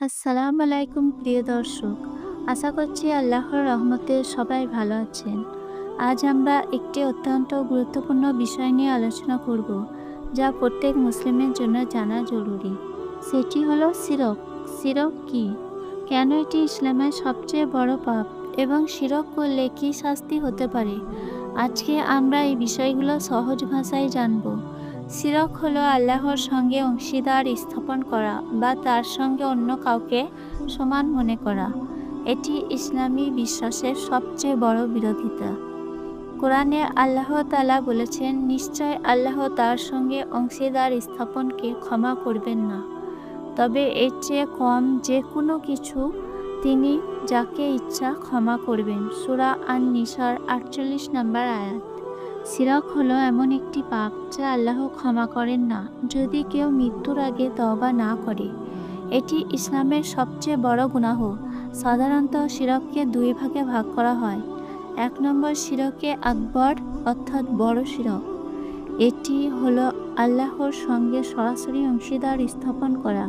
আসসালামু আলাইকুম প্রিয় দর্শক। আশা করছি আল্লাহর রহমতে সবাই ভালো আছেন। আজ আমরা একটি অত্যন্ত গুরুত্বপূর্ণ বিষয় নিয়ে আলোচনা করব, যা প্রত্যেক মুসলিমের জন্য জানা জরুরি। সেটি হলো সিরক। সিরক কি? কেন এটি ইসলামের সবচেয়ে বড় পাপ এবং সিরক করলে কী শাস্তি হতে পারে? আজকে আমরা এই বিষয়গুলো সহজ ভাষায় জানব। সিরক হলো আল্লাহর সঙ্গে অংশীদার স্থাপন করা বা তার সঙ্গে অন্য কাউকে সমান মনে করা। এটি ইসলামী বিশ্বাসের সবচেয়ে বড় বিরোধিতা। কোরআনে আল্লাহ তালা বলেছেন, নিশ্চয় আল্লাহ তার সঙ্গে অংশীদার স্থাপনকে ক্ষমা করবেন না। তবে এর চেয়ে কম যে কোনো কিছু তিনি যাকে ইচ্ছা ক্ষমা করবেন। সুরা আন নিসার আটচল্লিশ নম্বর আয়াত। সিরাক হলো এমন একটি পাপ যা আল্লাহ ক্ষমা করেন না, যদি কেউ মৃত্যুর আগে তওবা না করে। এটি ইসলামের সবচেয়ে বড় গুনাহ। সাধারণত সিরককে দুই ভাগে ভাগ করা হয়। এক নম্বর সিরকে আকবর অর্থাৎ বড় সিরক। এটি হলো আল্লাহর সঙ্গে সরাসরি অংশীদার স্থাপন করা।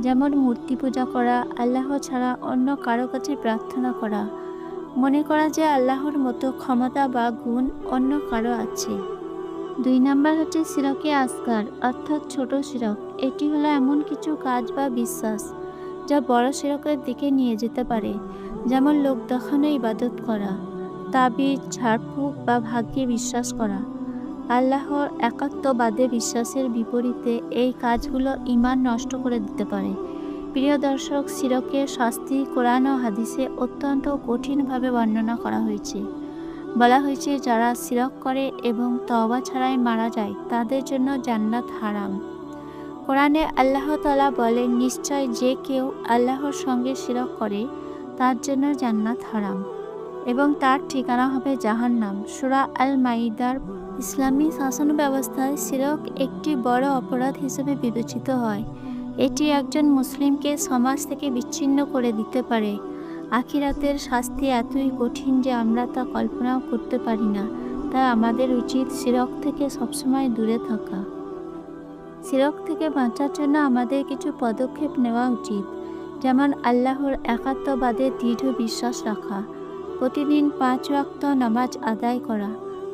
যেমন মূর্তি পূজা করা, আল্লাহ ছাড়া অন্য কারও কাছে প্রার্থনা করা মনে করা যে আল্লাহর মতো ক্ষমতা বা গুণ অন্য কারও আছে। দুই নাম্বার হচ্ছে সিরকে আসগার, অর্থাৎ ছোট সিরক। এটি হলো এমন কিছু কাজ বা বিশ্বাস যা বড় সিরকের দিকে নিয়ে যেতে পারে, যেমন লোক দেখানো ইবাদত করা, তাবিজ, ঝাড়ফুঁক বা ভাগ্যে বিশ্বাস করা। আল্লাহর একাত্মবাদে বিশ্বাসের বিপরীতে এই কাজগুলো ইমান নষ্ট করে দিতে পারে। প্রিয় দর্শক সিরকের শাস্তি, কোরআন ও হাদিসে অত্যন্ত কঠিনভাবে বর্ণনা করা হয়েছে। বলা হয়েছে, যারা সিরক করে এবং তওবা ছাড়াই মারা যায়, তাদের জন্য জান্নাত হারাম। কোরআনে আল্লাহ তালা বলেন, নিশ্চয় যে কেউ আল্লাহর সঙ্গে সিরক করে, তার জন্য জান্নাত হারাম এবং তার ঠিকানা হবে জাহান্নাম। সুরা আল মাইদার ইসলামী শাসন ব্যবস্থায় সিরক একটি বড় অপরাধ হিসেবে বিবেচিত হয়। এটি একজন মুসলিমকে সমাজ থেকে বিচ্ছিন্ন করে দিতে পারে। আখিরাতের শাস্তি এতই কঠিন যে আমরা তা কল্পনাও করতে পারি না। তাই আমাদের উচিত সিরক থেকে সবসময় দূরে থাকা। সিরক থেকে বাঁচার জন্য আমাদের কিছু পদক্ষেপ নেওয়া উচিত, যেমন আল্লাহর একাত্মবাদে দৃঢ় বিশ্বাস রাখা, প্রতিদিন পাঁচ ওয়াক্ত নামাজ আদায় করা,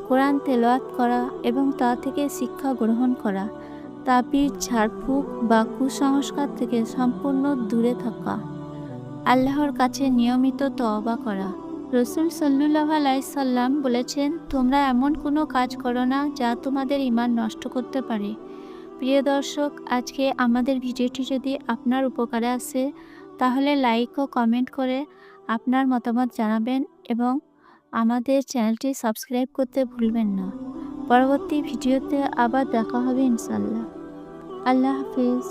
কোরআন তেলাওয়াত করা এবং তা থেকে শিক্ষা গ্রহণ করা। তাবিজ ঝাড়ফুঁক বা কুসংস্কার থেকে সম্পূর্ণ দূরে থাকা। আল্লাহর কাছে নিয়মিত তওবা করা। রসুল সাল্লুল্লাহ আলাইসাল্লাম বলেছেন, তোমরা এমন কোনো কাজ করো না যা তোমাদের ইমান নষ্ট করতে পারে। প্রিয় দর্শক, আজকে আমাদের ভিডিওটি যদি আপনার উপকারে আসে, তাহলে লাইক ও কমেন্ট করে আপনার মতামত জানাবেন এবং আমাদের চ্যানেলটি সাবস্ক্রাইব করতে ভুলবেন না। পরবর্তী ভিডিওতে আবার দেখা হবে ইনশাল্লাহ আল্লাহ হাফিজ।